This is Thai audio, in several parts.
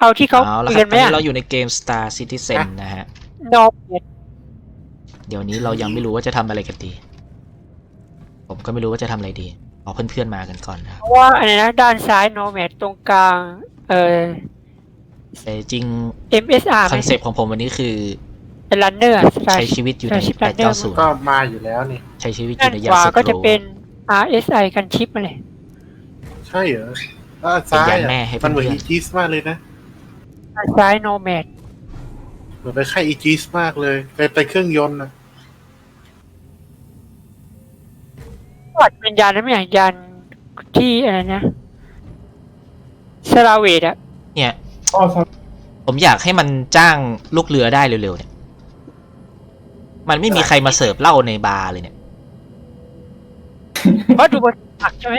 เอาที่เขาเอาละคุยครักับนไหมตอนนี้อะเราอยู่ในเกม Star Citizen นะฮะ นอร์เมดเดี๋ยวนี้เรายังไม่รู้ว่าจะทำอะไรกันดี ผมก็ไม่รู้ว่าจะทำอะไรดีเอาเพื่อนๆมากันก่อนนะครับเพราะว่าอะไรนะด้านซ้ายนอร์เมดตรงกลางเอ่อ แต่จริง MSR คอนเซปต์ของผมวันนี้คือ เป็นรันเนอร์ใช้ชีวิตอยู่ใน Starship Runner 890ก็มาอยู่แล้วนี่ ใช้ชีวิตอด้านยู่ในขยานวาสึกก็จะโลเป็น RSI กันชิปมาเลย ใช่เหรอด้านซ้ายเป็นยานอะแม่ให้มันเหมือนเพื่อีอนจิสมากเลยนะด้าน ซ้ายนอร์เมดเหมือนไปค่ายอีจิสมากเลยไปไปเครื่องยนต์นะก็อาจจะเป็นยานนั้นไม่อย่างยานที่อะไรนะสลาเวดอะเนี่ยอ๋อผมอยากให้มันจ้างลูกเรือได้เร็วๆเนี่ย มันไม่มีใครมาเสิร์ฟเหล้าในบาร์เลยเนี่ย เพราะดูบนผักใช่ไหม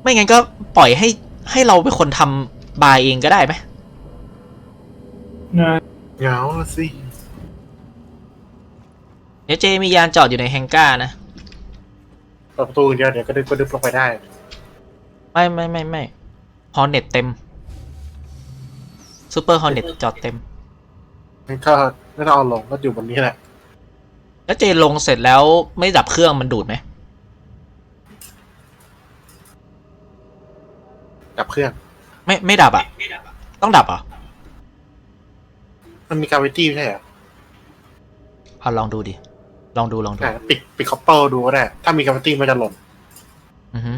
ไม่งั้นก็ปล่อยให้ให้เราเป็นคนทำ บาร์เองก็ได้ไหมเหงาสิเดี๋ยวเจมียานจอดอยู่ในแฮงก้านะเปิดประตูอย่างเดียวเดี๋ยวก็ดึงก็ดึงลงไปได้ไม่ไม่ไม่ไม่ฮอร์เน็ตเต็มซูเปอร์ฮอร์เน็ตจอดเต็มงั้นก็ไม่ต้องเอาลงก็อยู่บนนี้แหละแล้วเจลงเสร็จแล้วไม่ดับเครื่องมันดูดไหมดับเครื่อง ไม่ไม่ดับอะ ต้องดับเหรอะมันมีกราวิตี้ไม่ใช่เหรอเอาลองดูดิ ลองดูลองดูอะปิดปิดคอปเปอร์ดูก็ได้ ถ้ามีกราวิตี้มันจะหล่นอือฮึ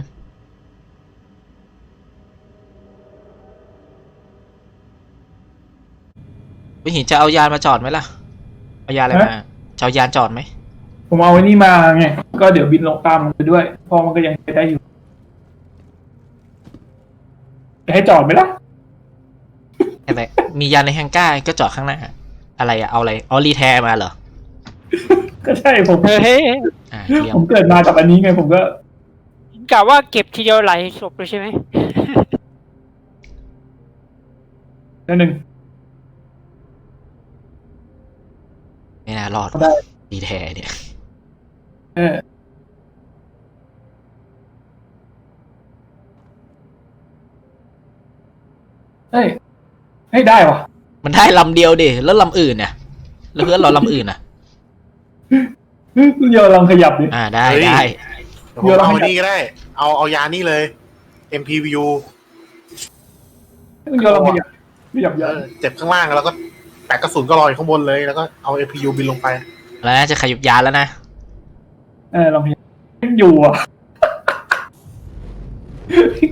วิหินจะเอายานมาจอดไหมล่ะ เอายานอะไรมาจะเอายานจอดไหม ผมเอาไว้นี่มาไง ก็เดี๋ยวบินลงตามมันไปด้วยเพอมันก็ยังใช้ได้อยู่ จะให้จอดไหมล่ะอะไรมียานในแฮงก้าก็จอดข้างหน้า อะไรอะเอาอะไรเอารีแทร์มาเหรอก็ใช่ผมเออเฮ้ยอ่าเยี่ยผมมเกิดมากับอันนี้ไงผมก็ กะว่าเก็บทีเดียวหลายศพเลยใช่ไหมนั่นหนึ่งไม่น่ารอดได้ว่ะรีแทร์เนี่ย เออ เฮ้ยให้ยได้วะมันได้ลำเดียวดิแล้วลำอื่นเนี่ยแล้วเพื่อนเราลำอื่นอะเดี๋ยวลองขยับดิ อ่าได้เฮ้ย ได้เดี๋ยวผมเอาอันนี้ก็ได้ เอาเอายานี่เลย MPVU เดี๋ยวลองขยับขยับเอยันอเจ็บข้างล่างแล้วก็แปะกระสุนก็ลอยข้างบนเลยแล้วก็เอา MPU บินลงไป แล้วนะจะขยุบยานแล้วนะเออลองขยับอยู่อะ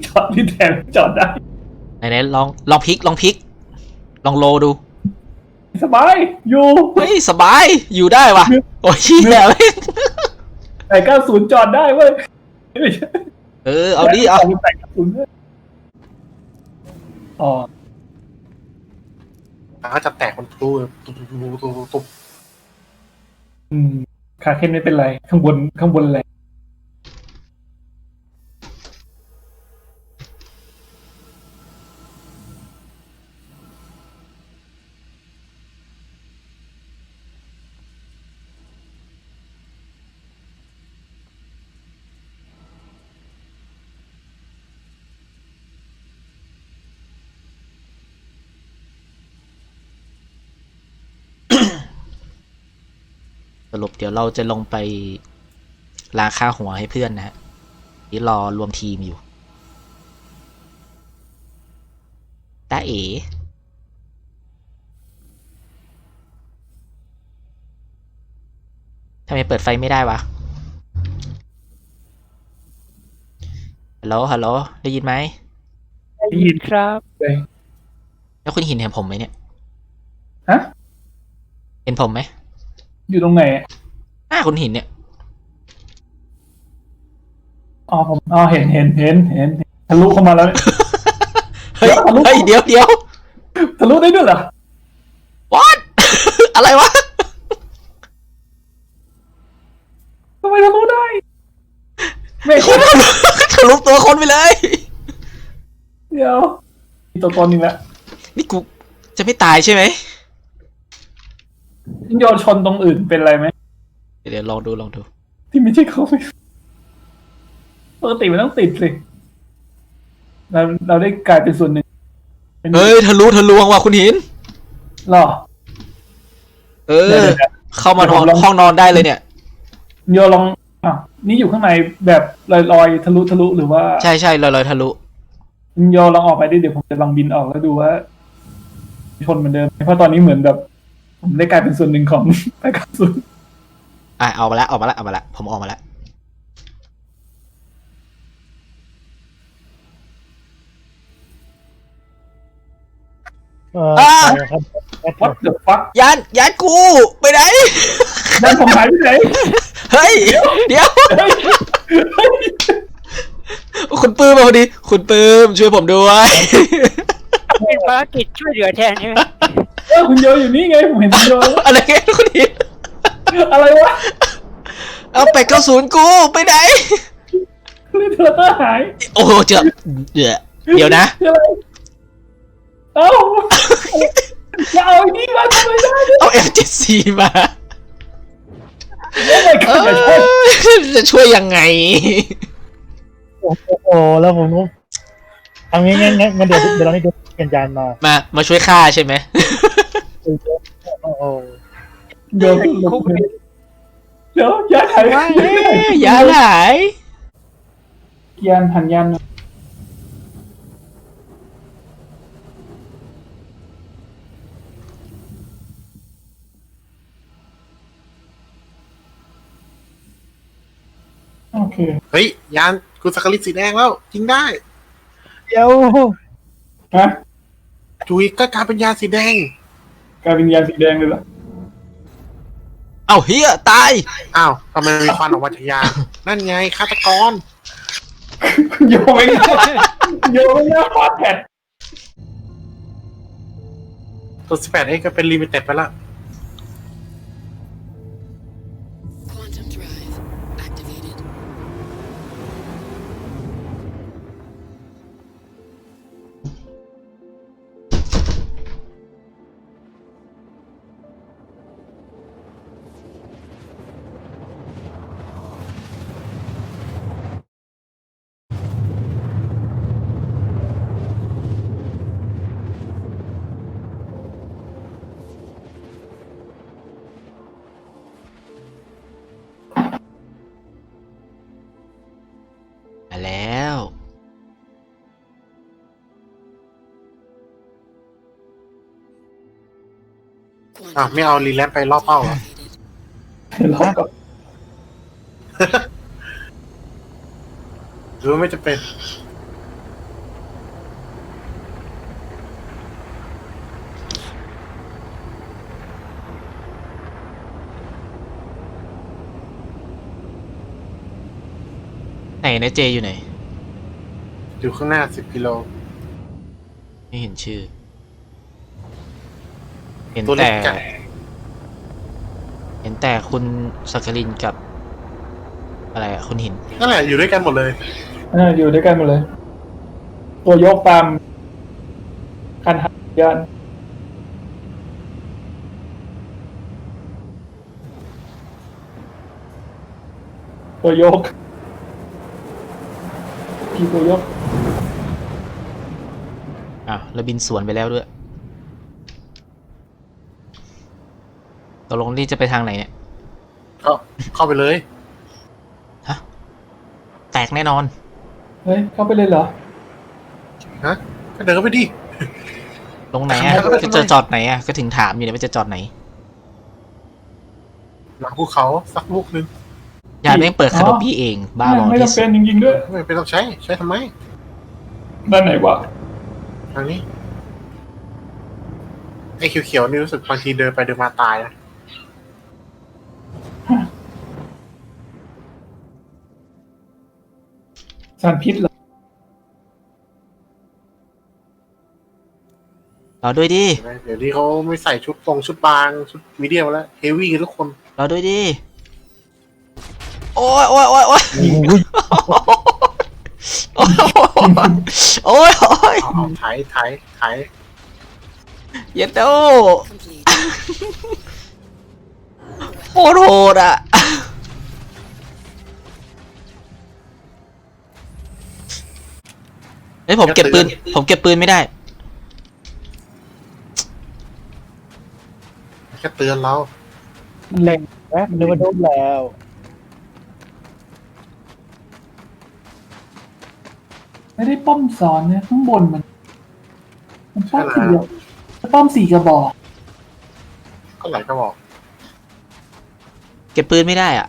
จอดที่แทนจอดได้ ไหนๆลองลองพลิกลองพลิก ลองโลดู สบาย อยู่ เฮ้ยสบายอยู่ได้ว่ะ โอ้ยเหี้ยเลยแต่เก้าศูนย์จอดได้เว้ยไม่ใช่เออเอาดิเอาแต่เก้าศูนย์ด้วยอ๋อแล้วก็จะแตกมันตู้ตุ๊บตุ๊บตุ๊บตุ๊บตุ๊บอืมขาเข้นไม่เป็นไร ข้างบนข้างบนอะไสรุปเดี๋ยวเราจะลงไปลาค่าหัวให้เพื่อนนะฮะนี่รอรวมทีมอยู่ตาเอ๋ทำไมเปิดไฟไม่ได้วะ ฮัลโหล ฮัลโหล ได้ยินไหม ได้ยินครับเลยแล้วคุณหินเห็นผมไหมเนี่ย ฮะ เห็นผมไหม อยู่ตรงไหนอะหน้าคุณหินเนี่ย อ๋อผมอ๋อเห็นเห็นเห็นเห็นทะลุเข้ามาแล้วเนี่ยเฮ้ย เดี๋ยว เฮ้ย เดี๋ยวเดี๋ยว ทะลุได้ด้วยเหรอ what อะไรวะ ทำไมทะลุได้ ไม่คนทะลุตัวคนไปเลย เดี๋ยวมีตัวตนหนึ่งแล้วนี่กูจะไม่ตายใช่ไหม โยนชนตรงอื่นเป็นอะไรไหมเดี๋ยวลองดูลองดู ที่ไม่ใช่เขาปกติมันต้องติดสิเราเราได้กลายเป็นส่วนหนึ่งเป็นเฮ้ยทะลุทะลวงว่ะคุณหิน หรอ เอเดี๋ยวอเดี๋ยวเข้ามานอนเดี๋ยวผมลองห้องนอนได้เลยเนี่ยโยลองอะนี่อยู่ข้างในแบบลอยๆทะลุทะลุหรือว่า ใช่ใช่ลอยลอยๆทะลุโยลองออกไปดิเดี๋ยวผมจะลองบินออกแล้วดูว่าชนเหมือนเดิมเพราะตอนนี้เหมือนแบบ ผมได้กลายเป็นส่วนหนึ่งของรายการสุดอะเอามาละออกมาละเอามาละผมออกมาละเอออ่าครับวัดเดอะฟักยานยานกูไปไหนนั่นผมหายไปไหนเฮ้ยเดี๋ยวคุณปื้มมาพอดี คุณปื้มช่วยผมด้วยเป็นภารกิจช่วยเหลือแทนใช่ไหม เออคุณโยอยู่นี่ไงผมเห็นคุณโยอะไรเงี้ยคุณหินอะไรวะเอาไปกระสุนกูไปไหนนี่เธอก็หายโอ้โหเจอเดี๋ยวเดี๋ยวนะคืออะไรเอ้าจะเอาไอ้นี่มาทำไมได้เนี่ยเอา F74 มาโอ้ my เอ god อจะช่วยยังไง โอ้โห แล้วผมก็ ทำงี้งั้นงั้นงั้นเดี๋ยวเดี๋ยวเรานี่เดี๋ยวเปลี่ยนจานมามา มาช่วยฆ่าใช่ไหม โอ้โหโยนลงไปเดี๋ยวยันหายว่าเอ๊ะยาหายยันหันยันโอเค เฮ้ยยานกูสกลิตสีแดงแล้วยิงได้ เดี๋ยวฮะจุยก็กลายเป็นยานสีแดง กลายเป็นยันสีแดงเลยเหรอเอาเฮียตาย อ้าวทำไมมีควันออกมาจากยานนั่นไงฆาตกร โยนไม่ได้โยนไม่ได้ฟาดแผ่นตัว 18X ก็เป็นลิมิเต็ดไปละ แล้ว Quantum อ้าวไม่เอารีแลนไปรอบเป้าเหรอ activated. ล็อกกับหรือว่าไม่จะเป็น ไหนนะเจอยู่ไหน อยู่ข้างหน้า10กิโล ไม่เห็นชื่อ เห็นตัวเล็แต่ กจัดเห็นแต่คุณสักกลินกับ อะไรอะคุณหิน นั่นแหละอยู่ด้วยกันหมดเลยอ่าอยู่ด้วยกันหมดเลย ตัวโยกตามคันหันยันตัวโยก พี่ตัวโยกอ้าวแล้วบินสวนไปแล้วด้วยตกลงนี่จะไปทางไหนเนี่ย เข้าเข้าไปเลยฮะแตกแน่นอน เฮ้ย เข้าไปเลยเหรอฮะก็เดินเข้าไปดิ ลงไหนอะทำไมจะจะจอดไหนอะก็ถึงถามอยู่เนี่ยว่าจะจอดไหน หลังภูเขาสักลูกนึง ยานแม่งเปิดคาร์บอบี้เอง บ้าบอไม่ที่จำสุเป็ดนจริงๆด้วยไม่เป็นต้องใช้ ใช้ทำไมด้านไหนวะทางนี้ ไอ้เขียวๆนี่รู้สึกบางทีเดินไปเดินมาตายนะสารพิษเหรอรอด้วยดิเห็นไหมเดี๋ยวนี้เขาไม่ใส่ชุดตรงชุดบาง ชุดมีเดียมแล้ว เฮฟวี่กันทุกคน รอด้วยดิ โอ้ยโอ้ยโอ้ยโอ้ยโอ้ยโอ้ยโอ้ยเอาไถไถไถเย็ดโต้โคตรโหดอะเฮ้ยผมเก็บปืน ผมเก็บปืนไม่ได้ แค่เตือนเรา แรงแป๊บนึกว่าโดนแล้ว ไม่ได้ป้อมซ้อนเนี่ยข้างบนมัน มันป้อมสี่กระป้อมสี่กระบอก ก็ไหลก็บอกเก็บปืนไม่ได้อะ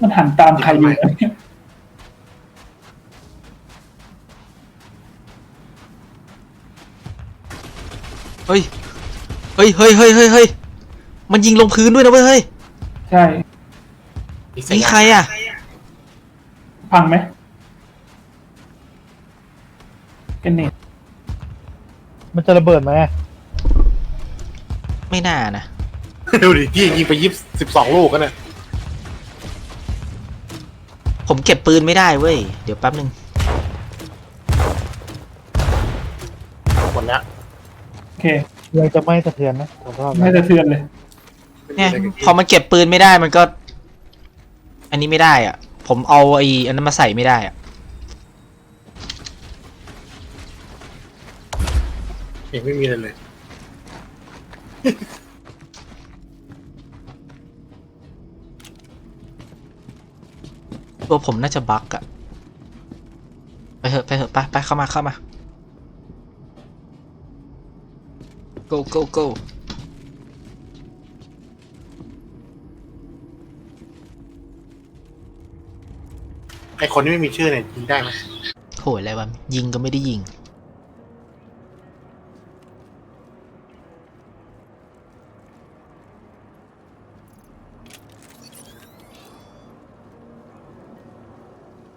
มันหันตามใครอยู่เนี่ยเฮ้ย เฮ้ย เฮ้ย เฮ้ย เฮ้ย เฮ้ย มันยิงลงพื้นด้วยนะเว้ย เฮ้ย ใช่ ยิงใครอะ พังไหม กันเน็ตมันจะระเบิดไหมไม่น่านะ ดูดิพี่ยิงไปยี่สิบสองลูกกันเนี่ยผมเก็บปืนไม่ได้เว้ย เดี๋ยวแป๊บนึง หมดแล้วโอเค ยังจะไม่สะเทือนนะผมว่าไม่สะเทือนเลย เนี่ย พอมันเก็บปืนไม่ได้มันก็ อันนี้ไม่ได้อะ ผมเอาไอ้อันนั้นมาใส่ไม่ได้อะ เองไม่มีอะไรเลย ตัวผมน่าจะบั๊กอะไปเถอะไปเถอะไปไปเข้ามาเข้ามา go go go ไอคนที่ไม่มีชื่อเนี่ยยิงได้ไหมโหยอะไรวะยิงก็ไม่ได้ยิง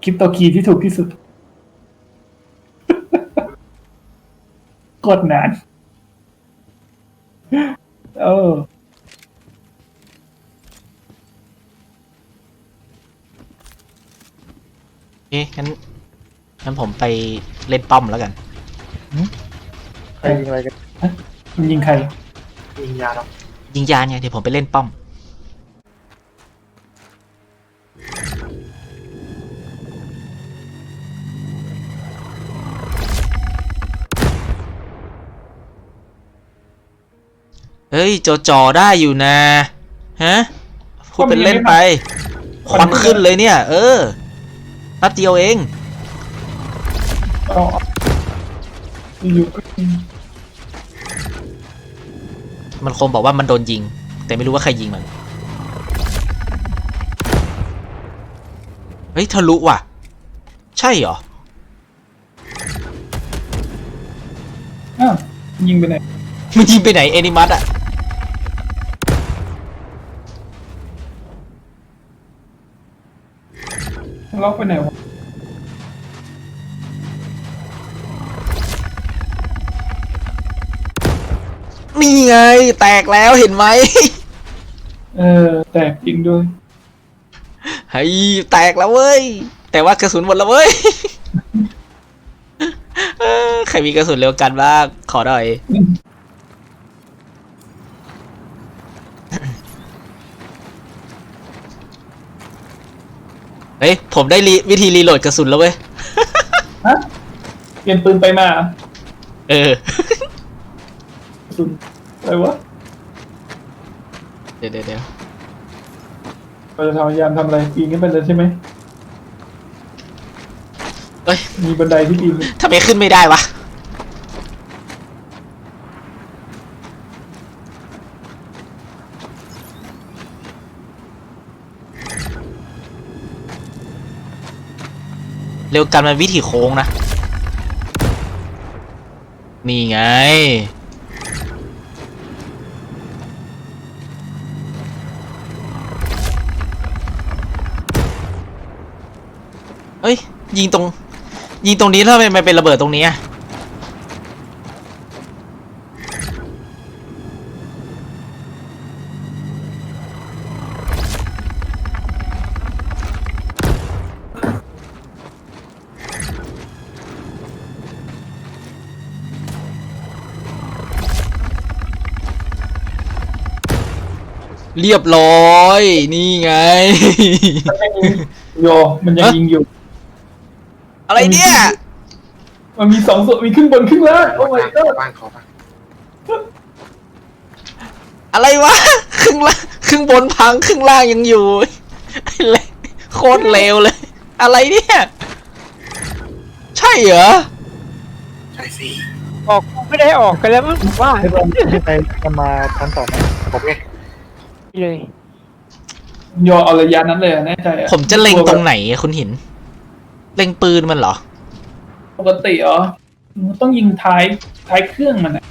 คริปโตคีย์ที่ถูกที่สุด กดนาน เออเอ๊ะงั้นงั้นผมไปเล่นป้อมแล้วกัน ใครยิงอะไรกัน มันยิงใคร ยิงยาเรายิงยานไงเดี๋ยวผมไปเล่นป้อม เฮ้ยจอจอได้อยู่นะฮะพูดเป็นเล่นไปควันขึ้นเลยเนี่ย เออแป๊บเดียวเองเอาอยู่ก็ยิงมันคงบอกว่ามันโดนยิง แต่ไม่รู้ว่าใครยิงมันเฮ้ยทะลุว่ะ ใช่เหรออ้าวยิงไปไหนมันยิงไปไหนเอนิมัสอะ ล็อกไปไหนวะนี่ไง แตกแล้วเห็นไหม เออ แตกจริงด้วย เฮ้ยแตกแล้วเว้ย แต่ว่ากระสุนหมดแล้วเว้ยเออใครมีกระสุนเร็วกันบ้างขอหน่อย เฮ้ย ผมได้รีวิธีรีโหลดกระสุนแล้วเว้ย ฮะเปลี่ยนปืนไปมาเออ สุนอะไรวะเดี๋ยวเดี๋ยวเดี๋ยวเราจะทำพยายามทำอะไรปีนขึ้นไปเลยใช่ไหมเอ้ยมีบันไดที่ปีนทำไมขึ้นไม่ได้วะ เร็วกันมันวิถีโค้งนะ นี่ไง เอ้ย ยิงตรง ยิงตรงนี้แล้วทำไมมันเป็นระเบิดตรงนี้อะ เรียบร้อย นี่ไง โยมันยังยิงอยู่ อะไรเนี่ย มันมีสองส่วนมีครึ่งบนครึ่งล่างโอ้ my ขอ god บ้างขอบ้างอะไรวะครึ่งล่างครึ่งบนพังครึ่งล่างยังอยู่ไอ้เลโคตรเลวเลย อะไรเนี่ย ใช่เหรอ ใช่สิออกกูไม่ได้ออกกันแล้วมั้งผมว่า ให้เราให้ไปกันมาทันต่อไหมผมไง เลย โยเอาระยะนั้นเลยอะแน่ใจอะผมจะเล็งตรงไหนอะคุณหิน เล็งปืนมันเหรอ ปกติเหรอมันต้องยิงท้ายท้ายเครื่องมันอะ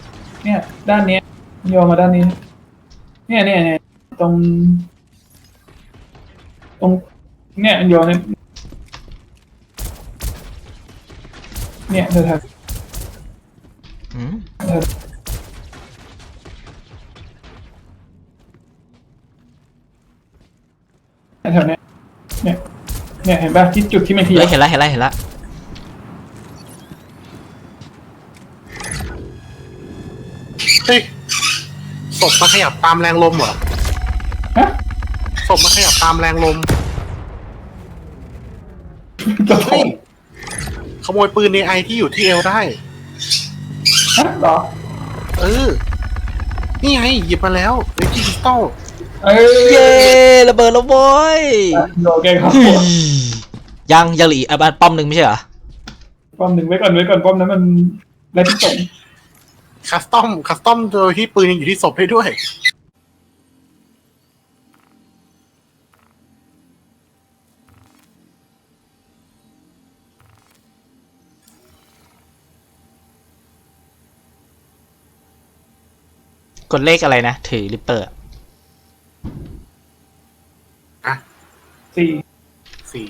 เนี่ย ด้านเนี้ยโยมาด้านนี้ เนี่ยเนี่ยเนี่ยตรง ตรง เนี่ยโยเนี่ยเนี่ยเธอทอืมำ แถวเนี้ยเนี่ย เนี่ยเห็นป่ะที่จุดที่มันขเฮ้ยัยบเห็นละเห็นละเห็นละเฮ้ยศพมาขยับตามแรงลมเหรอฮะศพมาขยับตามแรงลมจะขอเฮ้ยขโมยปืนในไอที่อยู่ที่เอวได้ ฮะเหรอเออ นี่ไงหยิบมาแล้วเรจิสตอล เอ้ยเย้ระเบิดแล้วโว้ยโยแกครับยังยังเหลืออีกอะบ้านป้อมหนึ่งไม่ใช่เหรอป้อมหนึ่งไว้ก่อนไว้ก่อนป้อมนั้นมันแรกที่สองคัสตอมคัสตอมโดยที่ปืนยังอยู่ที่ศพได้ด้วย กดเลขอะไรนะ ถือริปเปอร์ อะ สี่สี่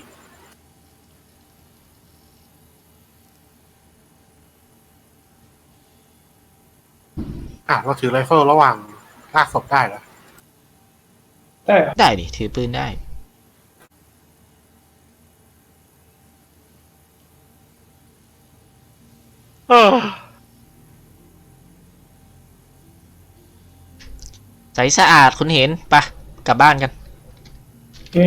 อะเราถือไรเฟิลระหว่างลากศพได้เหรอแต่ได้ดิถือปืนได้ เออใสสะอาดคุณเห็นปะกลับบ้านกัน โอเค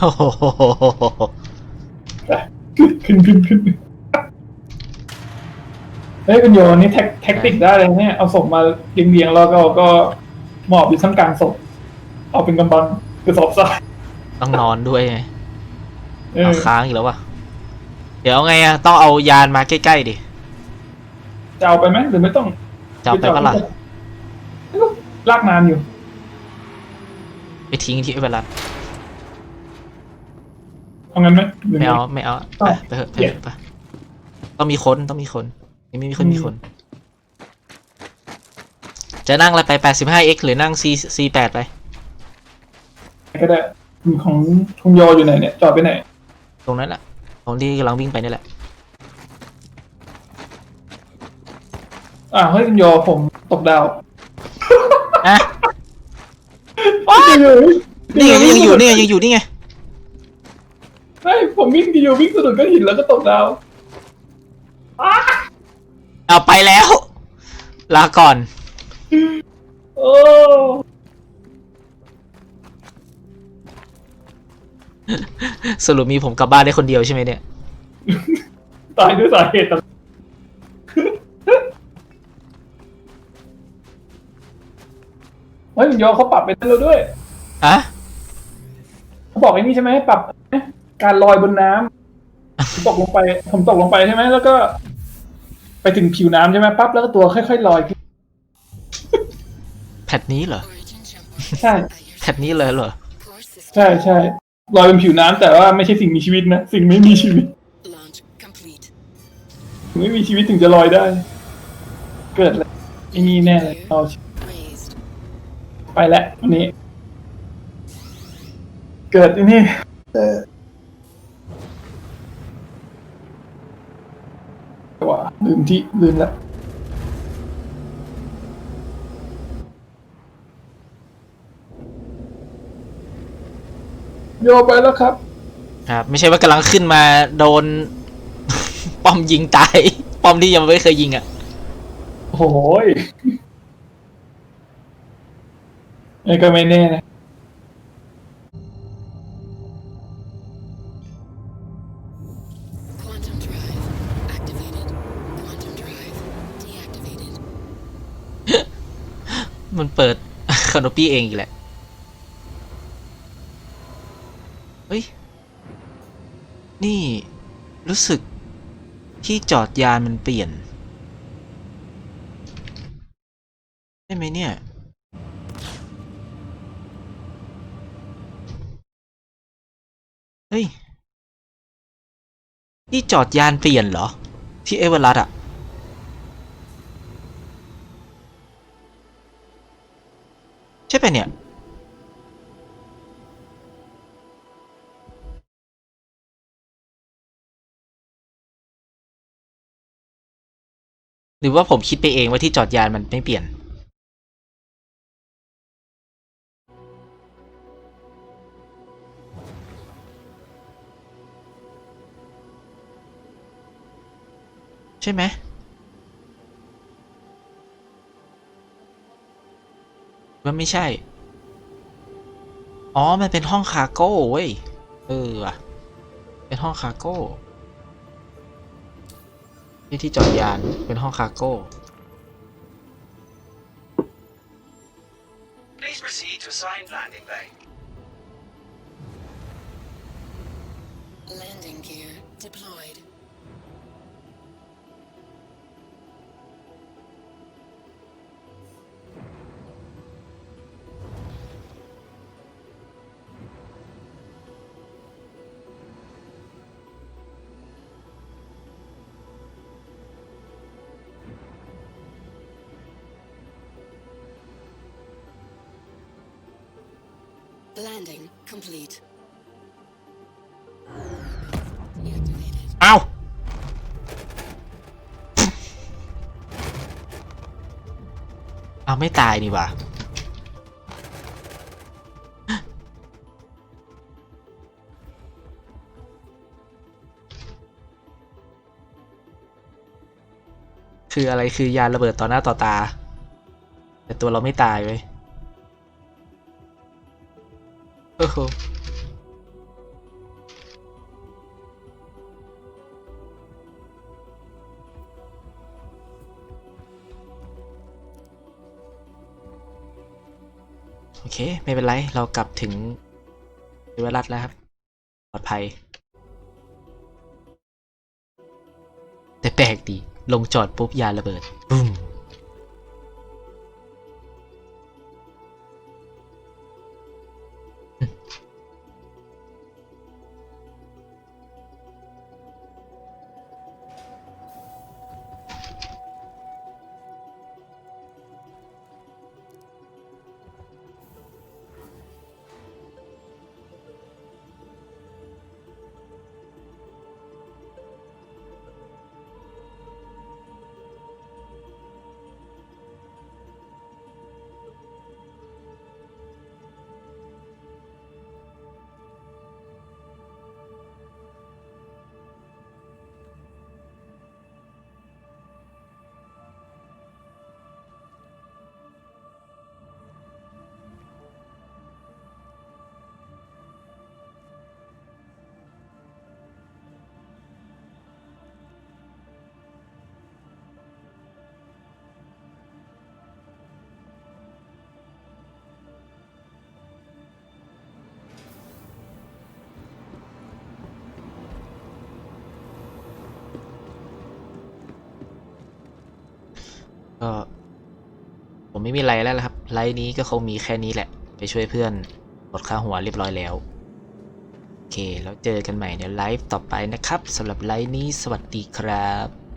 โอ้โหขึ้นขึ้นขึ้นเฮ้ยคุณโยนี่แท็กติกได้เลยเนี่ย เอาศพมาเรียงๆแล้วก็ก็หมอบอยู่ท่ามกลางศพเอาเป็นกำบังกระสอบทรายต้องนอนด้วยไงเอาค้างอีกแล้ววะเดี๋ยวไงอะต้องเอายานมาใกล้ๆดิจะเอาไปไหมหรือไม่ต้องจะเอาไปปะล่ะลากนานอยู่ ไปทิ้งที่เวลา เอางั้นไหมหรือไม่เอา ไม่เอาไปเอาไปเถอะไปเถอะไปต้องมีคนต้องมีคนยังไม่มีคนมีคน จะนั่งอะไรไป 85x หรือนั่ง C C8 ไปก็ได้ของคุณโยอยู่ไหนเนี่ย จอดไปไหน ตรงนั้นแหละตรงที่กำลังวิ่งไปนี่แหละ อ่าเฮ้ยคุณโยผมตกดาวอะอยู่นี่ไงยังอยู่นี่ไงยังอยู่นี่ไง เฮ้ยผมวิ่งอยู่วิ่งสะดุดก้อนหินแล้วก็ตกดาวเอาไปแล้ว ลาก่อน โอ้สรุปมีผมกลับบ้านได้คนเดียวใช่ไหมเนี่ย ตายด้วยสาเหตุต่างเฮ้ยคุณโยเขาปรับไปได้แล้วด้วย ฮะ เขาบอกไอ้นี่ใช่ไหมปรับ การลอยบนน้ำผมตกลงไปผมตกลงไปใช่ไหมแล้วก็ ไปถึงผิวน้ำใช่ไหมปั๊บแล้วก็ตัวค่อยๆลอยขึ้นแพทนี้เหรอ Origin jump ใช่แพทนี้เลยเหรอ core system ใช่ใช่ลอยบนผิวน้ำแต่ว่าไม่ใช่สิ่งมีชีวิตนะสิ่งไม่มีชีวิต launch complete. ถึงไม่มีชีวิตถึงจะลอยได้ เกิดอะไรไอ้นี่แน่เลยเอา Raised. ไปแล้ววันนี้ เกิดไอ้นี่ เออ ว่าลืมที่ลืมแล้วโยไปแล้วครับ ครับ ไม่ใช่ว่ากำลังขึ้นมาโดน ป้อมยิงตาย ป้อมที่ยังไม่เคยยิงอะโอ้โหยไอ้ก็ไม่แน่นะ มันเปิดคาน o ปี้เองอีกแหละ เฮ้ย นี่รู้สึกที่จอดยานมันเปลี่ยนใช่ไหมเนี่ย เฮ้ยที่จอดยานเปลี่ยนเหรอ ที่เอเวอรัสอะ ใช่ปะเนี่ยหรือว่าผมคิดไปเองว่าที่จอดยานมันไม่เปลี่ยน ใช่ไหม ว่าไม่ใช่ อ๋อ มันเป็นห้องคาร์โก้เว้ย เออว่ะ เป็นห้องคาร์โก้ที่ที่จอดยาน เป็นห้องคาร์โก้ Please proceed to assigned landing bay. Landing gear deployed. Complete. เอาเอาไม่ตายนี่ว่าคืออะไรคือยานระเบิดต่อหน้าต่อตา แต่ตัวเราไม่ตายเว้ย โอ้โหโอเค ไม่เป็นไร เรากลับถึงเวรัตแล้วครับ ปลอดภัย แต่แปลกดี ลงจอดปุ๊บ ยาระเบิดบุ้ม ก็ผมไม่มีไรแล้วละครับ ไลฟ์นี้ก็คงมีแค่นี้แหละ ไปช่วยเพื่อนกดค่าหัวเรียบร้อยแล้ว โอเค แล้วเจอกันใหม่ในไลฟ์ต่อไปนะครับสำหรับไลฟ์นี้สวัสดีครับ